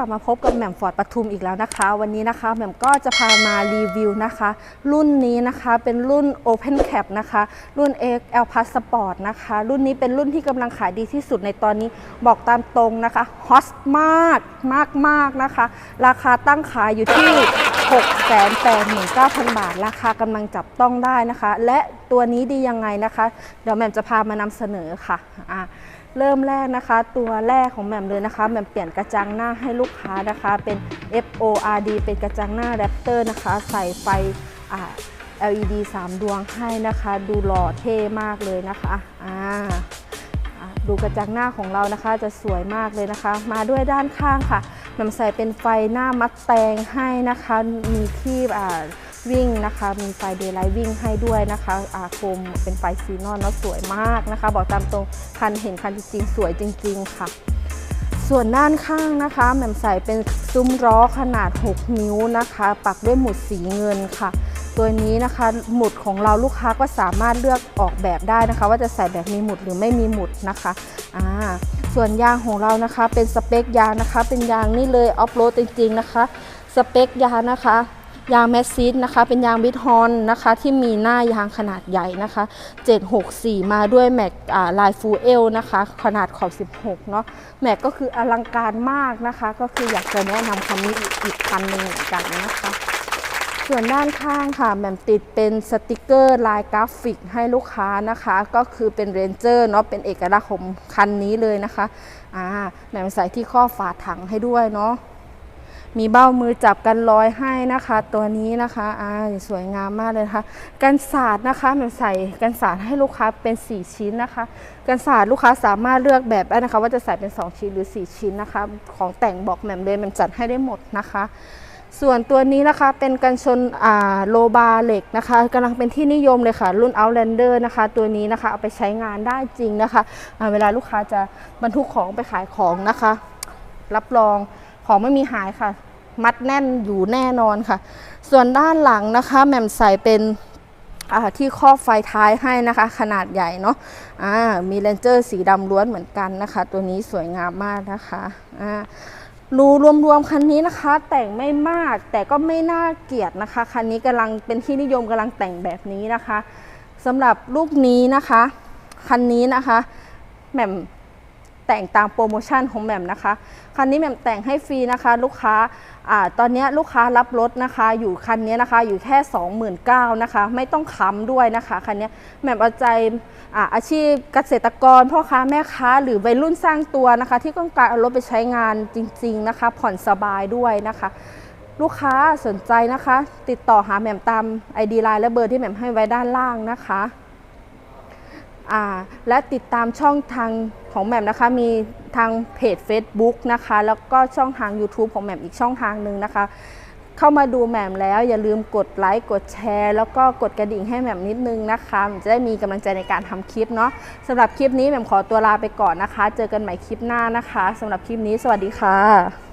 กลับมาพบกับแหม่มฟอร์ดปทุมอีกแล้วนะคะ วันนี้นะคะแหม่มก็จะพามารีวิวนะคะ รุ่นนี้นะคะเป็นรุ่น Open Cap นะคะ รุ่น XL Passport นะคะ รุ่นนี้เป็นรุ่นที่กำลังขายดีที่สุดในตอนนี้บอกตามตรงนะคะฮอตมากมากมากนะคะ ราคาตั้งขายอยู่ที่ 689,000 บาท ราคากำลังจับต้องได้นะคะ และตัวนี้ดียังไงนะคะ เดี๋ยวแหม่มจะพามานำเสนอค่ะอะ เริ่มแรกนะคะ ตัวแรกของแหม่มเลยนะคะแหม่มเปลี่ยนกระจังหน้าให้ลูกค้านะคะ เป็น FORD เป็นกระจังหน้าแรปเตอร์นะคะ ใส่ไฟ LED 3 ดวงให้นะคะ ดูหล่อเท่มากเลยนะคะอ่าดูกระจังหน้าของเรานะคะจะสวยมากเลยนะคะ มาด้วยด้านข้างค่ะแหม่มใส่เป็นไฟหน้ามัดแตงให้นะคะ มีที่อ่า วิ่งนะคะ มีไฟเดย์ไลท์วิ่งให้ด้วยนะคะอาคมเป็นไฟซีนอนเนาะสวยมากนะคะ บอกตามตรงคันเห็นคันจริงๆ สวยจริง ๆ ค่ะ ส่วนด้านข้างนะคะแหม่มใส่เป็นซุ้มล้อขนาด 6 นิ้วนะคะ ปักด้วยหมุดสีเงินค่ะ ตัวนี้นะคะหมุดของเราลูกค้าก็สามารถเลือกออกแบบได้นะคะ ว่าจะใส่แบบมีหมุดหรือไม่มีหมุดนะคะอ่าส่วนยางของเรานะคะ เป็นสเปคยางนะคะ เป็นยางนี่เลยออฟโรดจริงๆนะคะ สเปคยางนะคะ ยางแมสซิสนะคะเป็นยางบิทฮอนนะคะที่มีหน้ายางขนาดใหญ่นะคะ 764 มาด้วยแม็กลายฟูเอลนะคะขนาดขอบ 16 เนาะแม็กก็คืออลังการมากนะคะ ก็คืออยากจะแนะนำคันนี้อีกคันหนึ่งเหมือนกันนะคะส่วนด้านข้างค่ะแหม่มติดเป็นสติกเกอร์ลายกราฟิกให้ลูกค้านะคะ ก็คือเป็นเรนเจอร์เนาะเป็นเอกลักษณ์ของคันนี้เลยนะคะอ่าแหม่มใส่ที่ข้อฝาถังให้ด้วยเนาะ มีเบ้ามือจับกันร้อยให้นะคะ ตัวนี้นะคะอ่าสวยงามมากเลยนะคะกันศาสตร์นะคะม่มใส่กันศาสตร์ให้ลูกค้าเป็น 4 ชิ้นนะคะกันศาสตร์ลูกค้าสามารถเลือกแบบได้นะคะ ว่าจะใส่เป็น 2 ชิ้นหรือ 4 ชิ้นนะคะ ของแต่งบอกแหม่มเลยม่มจัดให้ได้หมดนะคะส่วนตัวนี้นะคะเป็นกันชนอ่าโลบาเหล็กนะคะกำลังเป็นที่นิยมเลยค่ะ รุ่น Outlander นะคะ ตัวนี้นะคะ เอาไปใช้งานได้จริงนะคะเวลาลูกค้าจะบรรทุกของไปขายของนะคะ รับรอง ของไม่มีหายค่ะ มัดแน่นอยู่แน่นอนค่ะ ส่วนด้านหลังนะคะแหม่มใส่เป็นอ่าที่ครอบไฟท้ายให้นะคะ ขนาดใหญ่เนาะอ่ามีเลนเจอร์สีดำล้วนเหมือนกันนะคะ ตัวนี้สวยงามมากนะคะอ่ารูรวมๆคันนี้นะคะ แต่งไม่มากแต่ก็ไม่น่าเกลียดนะคะคันนี้กำลังเป็นที่นิยมกำลังแต่งแบบนี้นะคะสำหรับลูกนี้นะคะ คันนี้นะคะแหม่ม แต่งตามโปรโมชั่นของแหม่มนะคะ คันนี้แหม่มแต่งให้ฟรีนะคะ ลูกค้าอ่าตอนนี้ลูกค้ารับรถนะคะ อยู่คันนี้นะคะอยู่แค่ 29,000นะคะ ไม่ต้องค้ำด้วยนะคะคันนี้แหม่มเอาใจอาอาชีพเกษตรกรพ่อค้าแม่ค้า หรือวัยรุ่นสร้างตัวนะคะ ที่ต้องการเอารถไปใช้งานจริง ๆนะคะ ผ่อนสบายด้วยนะคะลูกค้าสนใจนะคะ ติดต่อหาแหม่มตาม ID ไลน์และเบอร์ที่แหม่มให้ไว้ด้านล่างนะคะ และติดตามช่องทางของแหม่มนะคะ มีทางเพจ Facebook นะคะ แล้วก็ช่องทาง YouTube ของแหม่มอีกช่องทางหนึ่งนะคะ เข้ามาดูแหม่มแล้วอย่าลืมกดไลค์กดแชร์ แล้วก็กดกระดิ่งให้แหม่มนิดนึงนะคะจะได้มีกำลังใจในการทำคลิปเนาะสำหรับคลิปนี้แหม่มขอตัวลาไปก่อนนะคะ เจอกันใหม่คลิปหน้านะคะสำหรับคลิปนี้ สวัสดีค่ะ